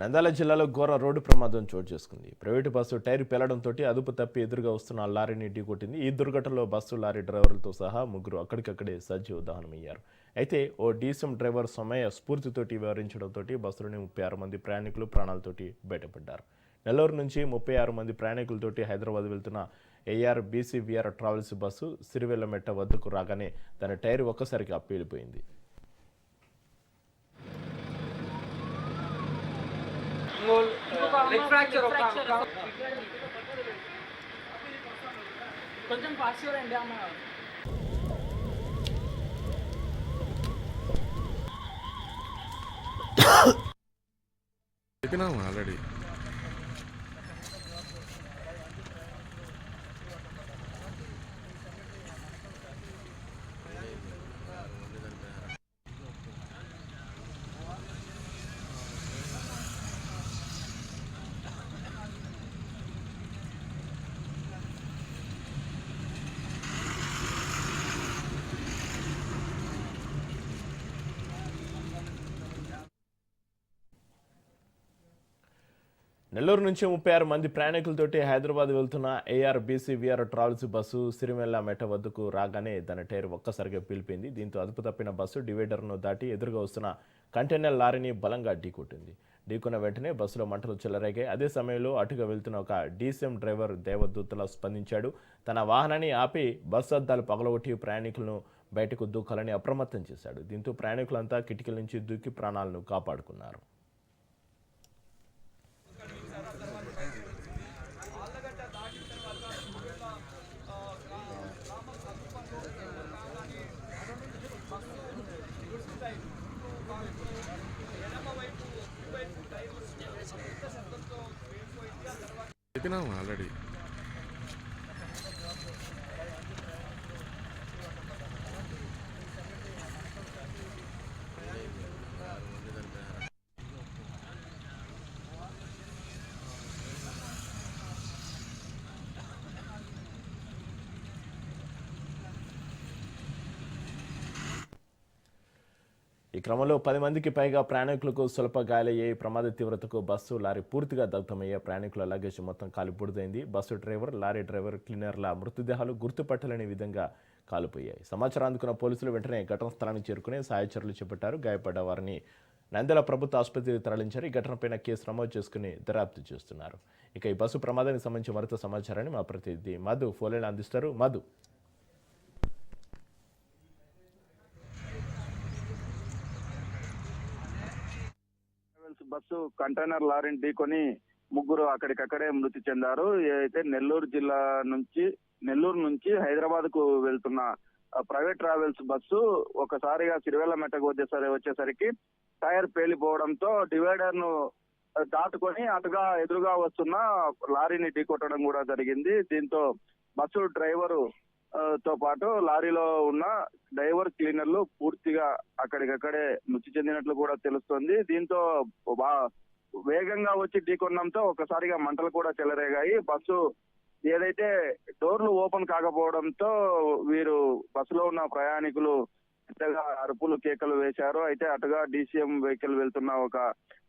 నంద్యాల జిల్లాలో ఘోర రోడ్డు ప్రమాదం చోటు చేసుకుంది. ప్రైవేటు బస్సు టైర్ పేలడంతో అదుపు తప్పి ఎదురుగా వస్తున్న లారీని ఢీకొట్టింది. ఈ దుర్ఘటనలో బస్సు లారీ డ్రైవర్లతో సహా ముగ్గురు అక్కడికక్కడే సజీవ దహనమయ్యారు. అయితే ఓ డీసీఎం డ్రైవర్ సమయ స్ఫూర్తితోటి వ్యవహరించడంతో బస్సులోని ముప్పై ఆరు మంది ప్రయాణికులు ప్రాణాలతోటి బయటపడ్డారు. నెల్లూరు నుంచి ముప్పై ఆరు మంది ప్రయాణికులతోటి హైదరాబాద్ వెళ్తున్న AR BCVR travels bus Sirivellametta వద్దకు రాగానే దాని టైర్ ఒక్కసారిగా పేలిపోయింది లెగ్ ఫ్రాక్చర్ ఒక కొంచెం ఫాస్ట్ చూడండి అమ్మ. చెప్పినాము ఆల్రెడీ? నెల్లూరు నుంచి ముప్పై ఆరు మంది ప్రయాణికులతోటి హైదరాబాద్ వెళ్తున్న AR BCVR travels bus Sirimella Metta వద్దకు రాగానే దాని టైర్ ఒక్కసారిగా పీలిపోయింది దీంతో అదుపు తప్పిన బస్సు డివైడర్ను దాటి ఎదురుగా వస్తున్న కంటైనర్ లారీని బలంగా ఢీకొట్టింది. ఢీకొన్న వెంటనే బస్సులో మంటలు చెలరేగాయి. అదే సమయంలో అటుగా వెళ్తున్న ఒక డీసీఎం డ్రైవర్ దేవదూతలా స్పందించాడు. తన వాహనాన్ని ఆపి బస్సు అద్దాలు పగలగొట్టి ప్రయాణికులను బయటకు దూకాలని అప్రమత్తం చేశాడు. దీంతో ప్రయాణికులంతా కిటికీల నుంచి దూకి ప్రాణాలను కాపాడుకున్నారు. చెప్పినాము ఆల్రెడీ. ఈ క్రమంలో పది మందికి పైగా ప్రయాణికులకు స్వల్ప గాయాలయ్యే ప్రమాద తీవ్రతకు బస్సు లారీ పూర్తిగా దగ్ధమయ్యే ప్రయాణికుల లగేజ్ మొత్తం కాలిబూడిదైంది బస్సు డ్రైవర్ లారీ డ్రైవర్ క్లీనర్ల మృతదేహాలు గుర్తుపట్టలేని విధంగా కాలిపోయాయి. సమాచారం అందుకున్న పోలీసులు వెంటనే ఘటన స్థలానికి చేరుకుని సహాయ చర్యలు చేపట్టారు. గాయపడ్డ వారిని నంద్యాల ప్రభుత్వ ఆసుపత్రికి తరలించారు. ఈ ఘటనపైన కేసు నమోదు చేసుకుని దర్యాప్తు చేస్తున్నారు. ఇక ఈ బస్సు ప్రమాదానికి సంబంధించి మరింత సమాచారాన్ని మా ప్రతినిధి మధు ఫోన్లైన్ అందిస్తారు. మధు ట్రావెల్స్ బస్సు కంటైనర్ లారీని ఢీకొని ముగ్గురు అక్కడికక్కడే మృతి చెందారు. అయితే నెల్లూరు జిల్లా నుంచి నెల్లూరు నుంచి హైదరాబాద్కు వెళ్తున్న ప్రైవేట్ ట్రావెల్స్ బస్సు ఒకసారిగా సిరివెల్ల మెట్టకు వచ్చేసరి వచ్చేసరికి టైర్ పేలిపోవడంతో డివైడర్ను దాటుకొని అటుగా ఎదురుగా వస్తున్న లారీని ఢీకొట్టడం కూడా జరిగింది. దీంతో బస్సు డ్రైవరు తో పాటు లారీలో ఉన్న డ్రైవర్ క్లీనర్లు పూర్తిగా అక్కడికక్కడే మృతి చెందినట్లు కూడా తెలుస్తోంది. దీంతో బా- వేగంగా వచ్చి ఢీకొనడంతో ఒకసారిగా మంటలు కూడా చెలరేగాయి. బస్సు ఏదైతే డోర్లు ఓపెన్ కాకపోవడంతో వీరు బస్సులో ఉన్న ప్రయాణికులు పెద్దగా అరుపులు కేకలు వేశారు. అయితే అటుగా డీసీఎం వెహికల్ వెళ్తున్న ఒక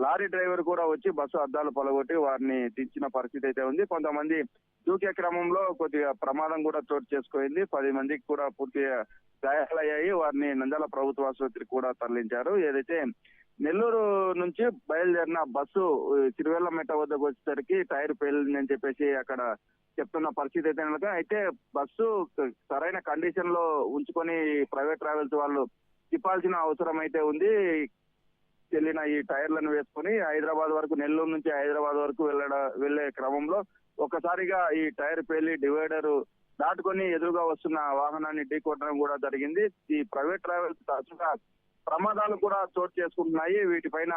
లారీ డ్రైవర్ కూడా వచ్చి బస్సు అద్దాలు పలగొట్టి వారిని దించిన పరిస్థితి అయితే ఉంది. కొంతమంది దూకే క్రమంలో కొద్దిగా ప్రమాదం కూడా చోటు చేసుకుంది. పది మందికి కూడా పూర్తిగా గాయాలయ్యాయి. వారిని నంద్యాల ప్రభుత్వ ఆసుపత్రికి కూడా తరలించారు. ఏదైతే నెల్లూరు నుంచి బయలుదేరిన బస్సు ఉ, తిరువెల్లమెట్ట వద్దకు వచ్చేసరికి టైర్ పేలిందని చెప్పేసి అక్కడ చెప్తున్న పరిస్థితి అయితే కనుక. అయితే బస్సు సరైన కండిషన్లో ఉంచుకొని ప్రైవేట్ ట్రావెల్స్ వాళ్ళు తిప్పాల్సిన అవసరం అయితే ఉంది. చెల్లిన ఈ టైర్లను వేసుకొని హైదరాబాద్ వరకు నెల్లూరు నుంచి హైదరాబాద్ వరకు వెళ్ళడ వెళ్ళే క్రమంలో ఒక్కసారిగా ఈ టైర్ పేలి డివైడర్ దాటుకొని ఎదురుగా వస్తున్న వాహనాన్ని ఢీకొట్టడం కూడా జరిగింది. ఈ ప్రైవేట్ ట్రావెల్స్ తరచుగా ప్రమాదాలు కూడా చోటు చేసుకుంటున్నాయి. వీటిపైన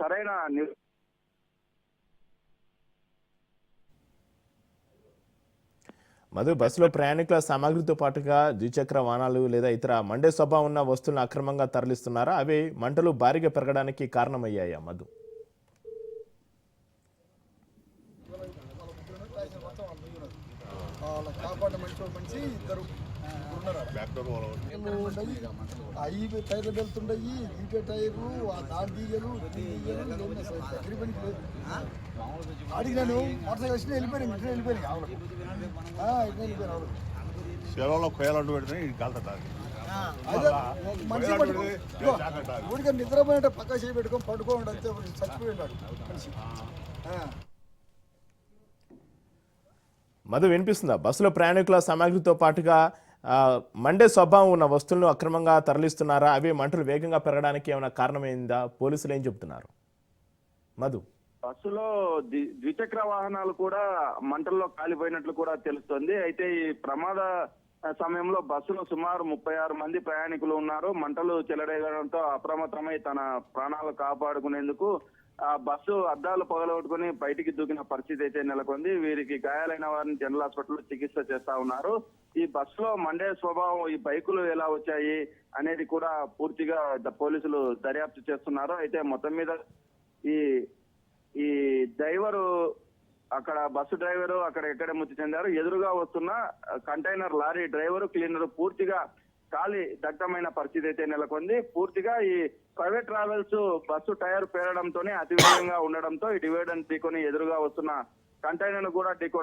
సరైన ని- మధు బస్సులో ప్రయాణికుల సామాగ్రితో పాటుగా ద్విచక్ర వాహనాలు లేదా ఇతర మండే స్వభావం ఉన్న వస్తువులను అక్రమంగా తరలిస్తున్నారా? అవి మంటలు భారీగా పెరగడానికి కారణమయ్యాయా మధు? మనిషి మనిషి ఇద్దరు అవి టైర్లు వెళ్తుండయి ఇంకే టైర్లు ఆ దాని డీజలు డీజలు అగ్రిమెంట్ లేదు అడిగినాను మోటార్ వచ్చి వెళ్ళిపోయాను ఇంట్లో వెళ్ళిపోయాను ఇంట్లో వెళ్ళిపోయాను సెలవులో కోయాలంటూ పెడితే ఇది కాలుతుంది నిద్రపోయినట్టు పక్క చేయి పెట్టుకొని పడుకోండి అంతే చచ్చిపోయినాడు. మనిషి ఆ. మధు వినిపిస్తుందా? బస్సులో ప్రయాణికుల సామాగ్రితో పాటుగా మండే స్వభావం ఉన్న వస్తువులను అక్రమంగా తరలిస్తున్నారా? అవి మంటలు వేగంగా పెరగడానికి ఏమైనా కారణమైందా? పోలీసులు ఏం చెబుతున్నారు? మధు. బస్సులో ద్వి- ద్విచక్ర వాహనాలు కూడా మంటల్లో కాలిపోయినట్లు కూడా తెలుస్తోంది. అయితే ఈ ప్రమాద సమయంలో బస్సులో సుమారు ముప్పై ఆరు మంది ప్రయాణికులు ఉన్నారు. మంటలు చెలరేగడంతో అప్రమత్తమై తన ప్రాణాలు కాపాడుకునేందుకు ఆ బస్సు అద్దాలు పగలగొట్టుకుని బయటికి దూకిన పరిస్థితి అయితే నెలకొంది. వీరికి గాయాలైన వారిని జనరల్ హాస్పిటల్లో చికిత్స చేస్తా ఉన్నారు. ఈ బస్సులో మండే స్వభావం ఈ బైకులు ఎలా వచ్చాయి అనేది కూడా పూర్తిగా పోలీసులు దర్యాప్తు చేస్తున్నారు. అయితే మొత్తం మీద ఈ ఈ డ్రైవరు అక్కడ బస్సు డ్రైవరు అక్కడ ఎక్కడ మృతి చెందారు. ఎదురుగా వస్తున్న కంటైనర్ లారీ డ్రైవరు క్లీనర్ పూర్తిగా ఖాళీ దగ్ధమైన పరిస్థితి అయితే నెలకొంది. పూర్తిగా ఈ ప్రైవేట్ ట్రావెల్స్ బస్సు టైర్ పేరడంతోనే అతివేగంగా ఉండడంతో ఈ డివైడర్ ఢీకొని ఎదురుగా వస్తున్న కంటైనర్ కూడా ఢీకొ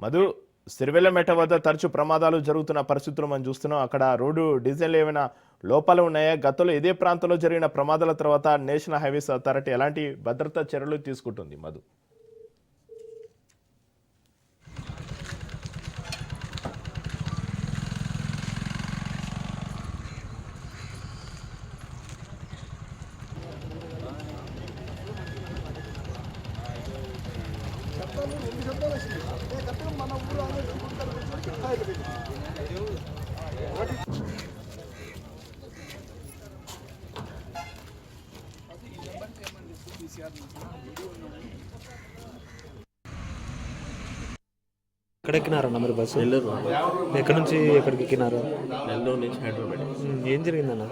మధు సిరివెల్లమెట వద్ద తరచూ ప్రమాదాలు జరుగుతున్న పరిస్థితులు మనం చూస్తున్నాం. అక్కడ రోడ్డు డిజైన్లు ఏమైనా లోపాలు ఉన్నాయా? గతంలో ఇదే ప్రాంతంలో జరిగిన ప్రమాదాల తర్వాత నేషనల్ హైవేస్ అథారిటీ ఎలాంటి భద్రతా చర్యలు తీసుకుంటుంది మధు? శబ్దాలు రెండు శబ్దాలు వచ్చినాయి ఏ మన ఊరు అనేది టైర్లు పెట్టి ఎక్కడ ఎక్కినారన్న మరి బస్సు? ఎక్కడి నుంచి ఎక్కడికి ఎక్కినారు? నెల్లూరు నుంచి హైదరాబాద్. ఏం జరిగిందన్న?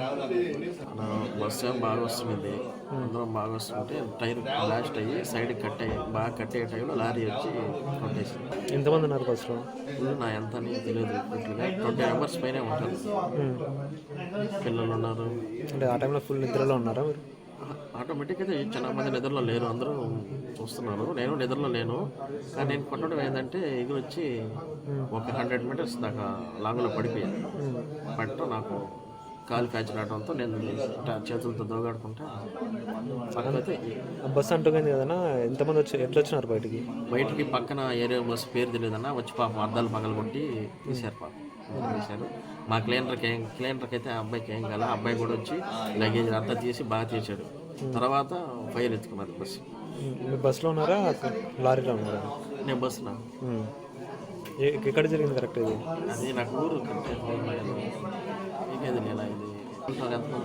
బస్సు బాగా వస్తున్నది అందరం బాగా వస్తుంటే టైర్ బ్లాస్ట్ అయ్యి సైడ్ కట్ అయ్యి బాగా కట్ అయ్యే టైంలో లారీ వచ్చి కొట్టేసింది. ఎంతమంది ఉన్నారు బస్సులో? నా ఎంత తెలియదు. ట్వంటీ మెంబర్స్ పైనే ఉంటారు. పిల్లలు ఉన్నారు. అంటే ఆ టైంలో ఫుల్ నిద్రలో ఉన్నారా మీరు? ఆటోమేటిక్ అయితే చాలా మంది నిద్రలో లేరు. అందరూ చూస్తున్నారు నేను నిద్రలో లేను. కానీ నేను కొట్టడం ఏంటంటే ఇది వచ్చి ఒక హండ్రెడ్ మీటర్స్ దాకా లాంగ్లో పడిపోయాను. పట్టడం నాకు కాలు కాచి రావడంతో నేను చేతులతో దోగాడుకుంటా పక్కనైతే బస్సు అంటుకుంది కదన్నా ఎంతమంది వచ్చి ఎట్లా వచ్చినారు బయటికి? బయటికి పక్కన ఏరియా బస్సు పేరు తెలియదన్నా వచ్చి పాపం అద్దాలు పగలగొట్టి తీశారు పాపం. తీశారు. మా క్లీనర్కి ఏం క్లీనర్కి అయితే ఆ అబ్బాయికి ఏం కాల అబ్బాయి కూడా వచ్చి లగేజ్ అంతా తీసి బాగా తీసాడు తర్వాత ఫైర్ ఎత్తుకున్నారు బస్సు మీరు బస్సులో ఉన్నారా? లారీలో ఉన్నారా? నేను బస్సు నా ఉమ్. ఏ- ఎక్కడ జరిగింది కరెక్ట్ ఇది? అది నాకు ఊరు ఇంకేది ఇది?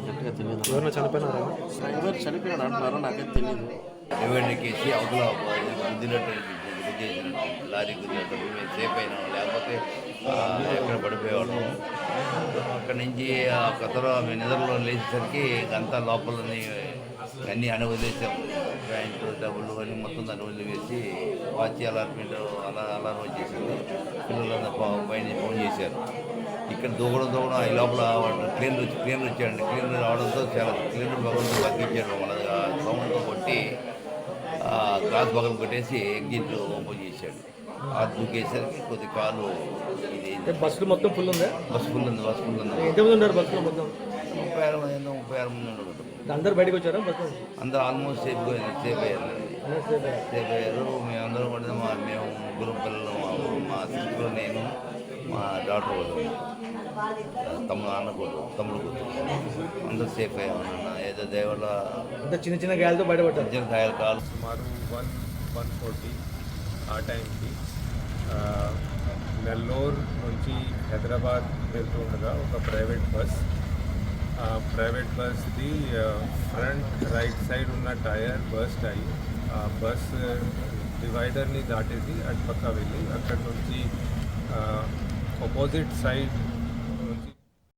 కరెక్ట్గా తెలియదు. ఎవరైనా చనిపోయినారా? ఎవరు చనిపోయాడు అంటున్నారో నాకైతే తెలియదు ఎవరికేసి అవతల గుద్దినట్టు గుద్దేసినట్టు లారీ గుద్దినట్టు మేము సేఫ్ అయినాం. లేకపోతే ఆ, ఎక్కడ పడిపోయేవాళ్ళం. అక్కడి నుంచి ఆ కథలో మేము నిద్రలో లేచేసరికి అంతా లోపలని అన్నీ అణ వదిలేసాం ప్యాంటు డబ్బులు అన్నీ మొత్తం దాన్ని వదిలివేసి వాచి అలాట్మెంట్ అలా అలారం వచ్చేసింది పిల్లలందరూ పా- పైన ఫోన్ చేశారు. ఇక్కడ దూకడం దూకడం ఈ లోపల క్లీనర్ వచ్చి క్లీనర్ వచ్చాడండి క్లీనర్ రావడంతో చాలా క్లీనర్ భగవంతు తగ్గించాడు. మన సౌండ్తో కొట్టి గ్లాస్ పగలు కొట్టేసి ఎగ్జిట్ ఓపెన్ చేశాడు. ఆ దూకేసరికి కొద్ది కాలు ఇది బస్సులు మొత్తం ఫుల్ ఉందా? బస్ ఫుల్ ఉంది బస్ ఫుల్ ఉంది. ఎంతమంది ఉన్నారు బస్సులో మొత్తం? ముప్పై ఆరు మంది ఉందో ముప్పై ఆరు మంది ఉండదు అందరు బయటకు వచ్చారా అందరూ ఆల్మోస్ట్ సేఫ్ సేఫ్ అయ్యారు. సేఫ్ అయ్యారు. మేమందరం కూడా మా మేము ముగ్గురు పిల్లలు మా మా సిస్టర్ నేను మా డాక్టర్ కూడా తమ్ముడు అన్న కూడా తమ్ముడు కూడా అందరూ సేఫ్ అయ్యాము నాన్న ఏదో దేవల్ల అంతా చిన్న చిన్న గాయాలతో బయటపడ్డారు. మధ్య గాయాలు కాలు. సుమారు వన్ వన్ ఫార్టీ ఆ టైంకి నెల్లూరు నుంచి హైదరాబాద్ వెళ్తూ ఉండగా ఒక ప్రైవేట్ బస్ ఆ ప్రైవేట్ బస్ది ఫ్రంట్ రైట్ సైడ్ ఉన్న టైర్ బస్ట్ అయ్యి ఆ బస్ డివైడర్ని దాటేసి అటు పక్క వెళ్ళి అక్కడ నుంచి ఆపోజిట్ సైడ్